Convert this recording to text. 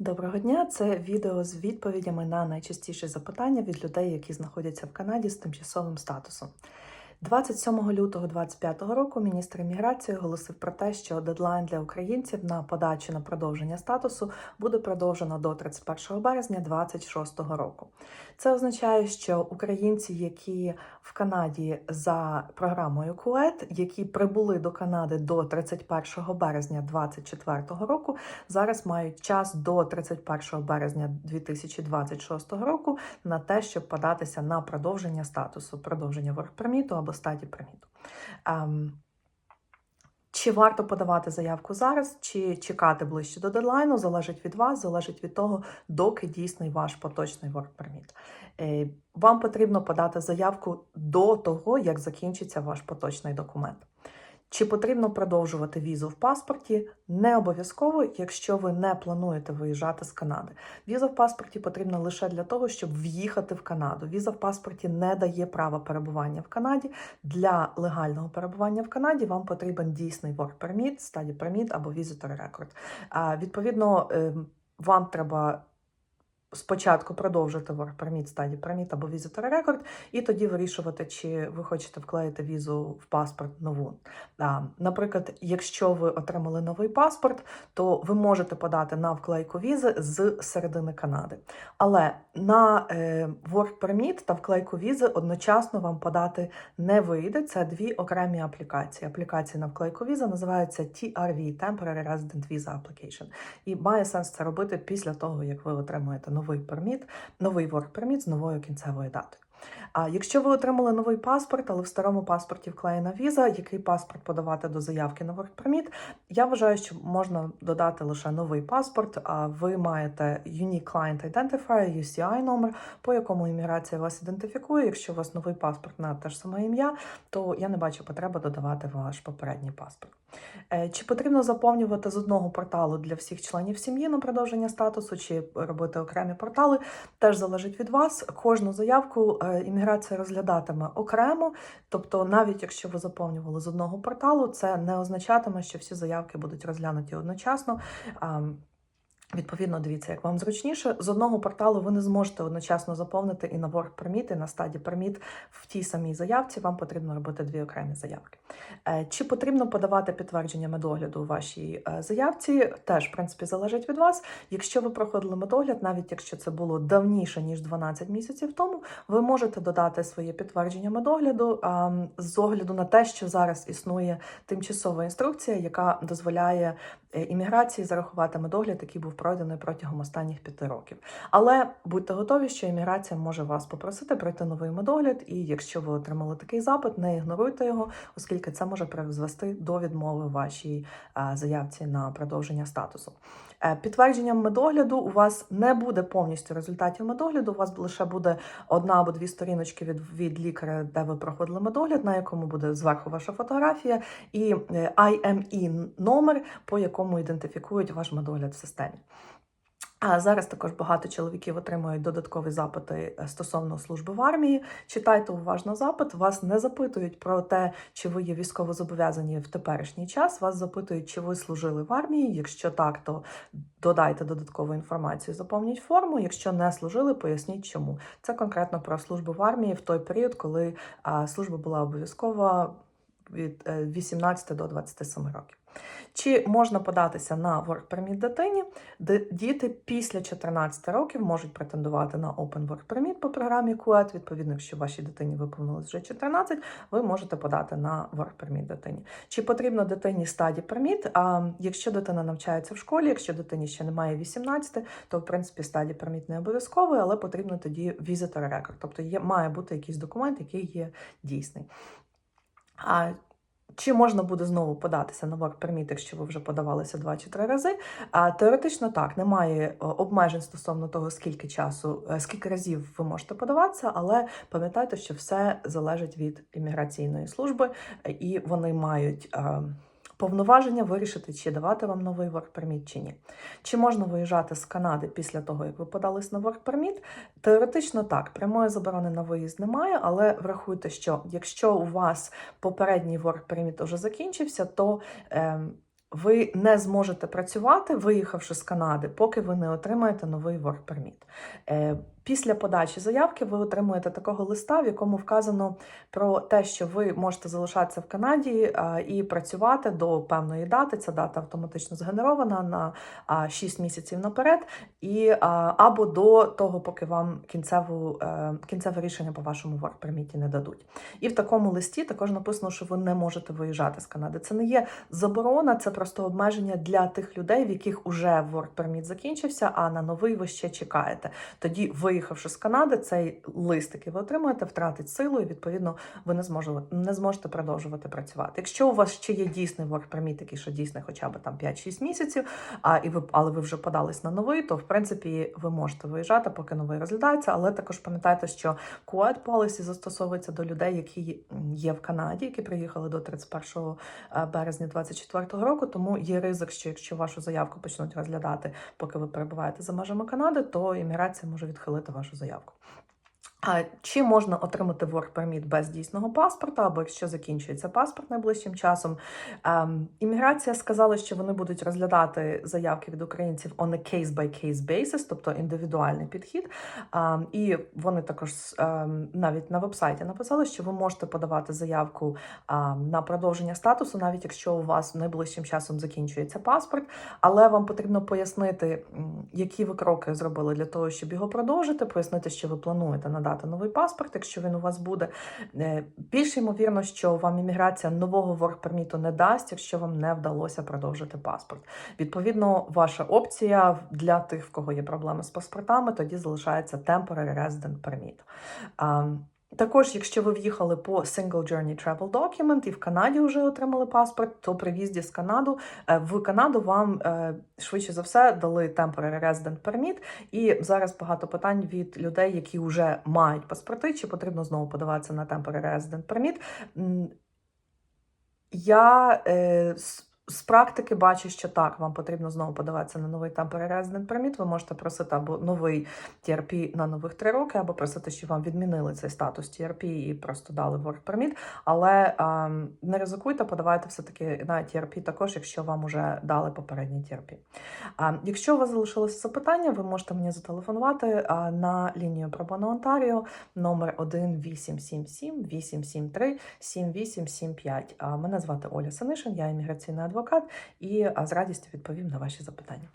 Доброго дня! Це відео з відповідями на найчастіші запитання від людей, які знаходяться в Канаді з тимчасовим статусом. 27 лютого 2025 року міністр імміграції оголосив про те, що дедлайн для українців на подачу на продовження статусу буде продовжено до 31 березня 2026 року. Це означає, що українці, які в Канаді за програмою КУЕТ, які прибули до Канади до 31 березня 2024 року, зараз мають час до 31 березня 2026 року на те, щоб податися на продовження статусу, продовження воркперміту або стаді стадії Ем, чи варто подавати заявку зараз, чи чекати ближче до дедлайну, залежить від вас, залежить від того, доки дійсний ваш поточний work permit. Е, Вам потрібно подати заявку до того, як закінчиться ваш поточний документ. Чи потрібно продовжувати візу в паспорті? Не обов'язково, якщо ви не плануєте виїжджати з Канади. Віза в паспорті потрібна лише для того, щоб в'їхати в Канаду. Віза в паспорті не дає права перебування в Канаді. Для легального перебування в Канаді вам потрібен дійсний work permit, study permit або visitor record. Відповідно, ем, вам треба спочатку продовжити work permit, study permit або visitor record, і тоді вирішувати, чи ви хочете вклеїти візу в паспорт нову. Наприклад, якщо ви отримали новий паспорт, то ви можете подати на вклейку візи з середини Канади. Але на е, work permit та вклейку візи одночасно вам подати не вийде. Це дві окремі аплікації. Аплікація на вклейку візи називається TRV Temporary Resident Visa Application. І має сенс це робити після того, як ви отримуєте новий перміт, новий permit з новою кінцевою датою. А якщо ви отримали новий паспорт, але в старому паспорті вклеєна віза, який паспорт подавати до заявки на permit, я вважаю, що можна додати лише новий паспорт. А ви маєте Unique Client Identifier, UCI номер, по якому імміграція вас ідентифікує. Якщо у вас новий паспорт на те ж саме ім'я, то я не бачу потреби додавати ваш попередній паспорт. Е, Чи потрібно заповнювати з одного порталу для всіх членів сім'ї на продовження статусу, чи робити окремі портали, теж залежить від вас. Кожну заявку е, імміграція розглядатиме окремо, тобто, навіть якщо ви заповнювали з одного порталу, це не означатиме, що всі заявки будуть розглянуті одночасно. Відповідно, дивіться, як вам зручніше. З одного порталу ви не зможете одночасно заповнити і на Work Permit, і на стаді Permit в тій самій заявці. Вам потрібно робити дві окремі заявки. Е, Чи потрібно подавати підтвердження медогляду у вашій е, заявці? Теж, в принципі, залежить від вас. Якщо ви проходили медогляд, навіть якщо це було давніше ніж 12 місяців тому, ви можете додати своє підтвердження медогляду з огляду на те, що зараз існує тимчасова інструкція, яка дозволяє е, імміграції зарахувати медогляд, який був пройдений протягом останніх п'яти років. Але будьте готові, що імміграція може вас попросити пройти новий медогляд, і якщо ви отримали такий запит, не ігноруйте його, оскільки це може призвести до відмови вашій заявці на продовження статусу. Е, Підтвердженням медогляду у вас не буде повністю результатів медогляду. У вас лише буде одна або дві сторіночки від, від лікаря, де ви проходили медогляд, на якому буде зверху ваша фотографія, і е, IME номер, по якому ідентифікують ваш медогляд в системі. А зараз також багато чоловіків отримують додаткові запити е, стосовно служби в армії. Читайте уважно запит. Вас не запитують про те, чи ви є військовозобов'язані в теперішній час. Вас запитують, чи ви служили в армії. Якщо так, то додайте додаткову інформацію, заповніть форму. Якщо не служили, поясніть, чому це конкретно про службу в армії в той період, коли служба була обов'язкова від е, 18 до 27 років. Чи можна податися на Work Permit дитині? Де діти після 14 років можуть претендувати на Open Work Permit по програмі QET. Відповідно, якщо вашій дитині виповнилось вже 14, ви можете подати на Work Permit дитині. Чи потрібно дитині стаді Permit? А якщо дитина навчається в школі, якщо дитині ще немає 18, то в принципі стаді Permit не обов'язковий, але потрібно тоді Visitor Record. Тобто є, має бути якийсь документ, який є дійсний. А чи можна буде знову податися на work permit, якщо ви вже подавалися два чи три рази? А теоретично так, немає обмежень стосовно того, скільки часу, е, скільки разів ви можете подаватися, але пам'ятайте, що все залежить від імміграційної служби, е, і вони мають. Повноваження вирішити, чи давати вам новий work permit, чи ні. Чи можна виїжджати з Канади після того, як ви подались на work permit? Теоретично так, прямої заборони на виїзд немає, але врахуйте, що якщо у вас попередній work permit вже закінчився, то е, ви не зможете працювати, виїхавши з Канади, поки ви не отримаєте новий work permit. Е, Після подачі заявки ви отримуєте такого листа, в якому вказано про те, що ви можете залишатися в Канаді і працювати до певної дати. Ця дата автоматично згенерована на 6 місяців наперед, і або до того, поки вам кінцеву е, кінцеве рішення по вашому permit не дадуть. І в такому листі також написано, що ви не можете виїжджати з Канади. Це не є заборона, це просто обмеження для тих людей, в яких уже permit закінчився, а на новий ви ще чекаєте. Тоді, виїхавши з Канади, цей лист, який ви отримуєте, втратить силу, і відповідно ви не зможете, не зможете продовжувати працювати. Якщо у вас ще є дійсний work permit, який що дійсний хоча б там 5-6 місяців, а і ви але ви вже подались на новий, то в принципі ви можете виїжджати, поки новий розглядається. Але також пам'ятайте, що Quiet Policy застосовується до людей, які є в Канаді, які приїхали до 31 березня 2024 року. Тому є ризик, що якщо вашу заявку почнуть розглядати, поки ви перебуваєте за межами Канади, то імміграція може відхилити вашу заявку. Чи можна отримати work permit без дійсного паспорта, або якщо закінчується паспорт найближчим часом? Ем, імміграція сказала, що вони будуть розглядати заявки від українців on a case-by-case basis, тобто індивідуальний підхід. Ем, і вони також ем, навіть на вебсайті написали, що ви можете подавати заявку на продовження статусу, навіть якщо у вас найближчим часом закінчується паспорт, але вам потрібно пояснити, які ви кроки зробили для того, щоб його продовжити, пояснити, що ви плануєте надати новий паспорт, якщо він у вас буде. Е, Більш ймовірно, що вам імміграція нового ворк-перміту не дасть, якщо вам не вдалося продовжити паспорт. Відповідно, ваша опція для тих, в кого є проблеми з паспортами, тоді залишається Temporary Resident Permit. Також, якщо ви в'їхали по Single Journey Travel Document і в Канаді вже отримали паспорт, то при в'їзді з Канаду е, в Канаду вам е, швидше за все дали Temporary Resident Permit. І зараз багато питань від людей, які вже мають паспорти, чи потрібно знову подаватися на Temporary Resident Permit. Я е, з- практики бачу, що так, вам потрібно знову подаватися на новий Temporary Resident Permit. Ви можете просити або новий TRP на нових три роки, або просити, щоб вам відмінили цей статус TRP і просто дали Work Permit. Але ем, не ризикуйте, подавайте все-таки на TRP також, якщо вам вже дали попередній TRP. А, якщо у вас залишилося запитання, ви можете мені зателефонувати а, на лінію Пробоно Онтаріо номер 1877 873 7875. А, Мене звати Оля Санишин, я імміграційний адвокат і з радістю відповім на ваші запитання.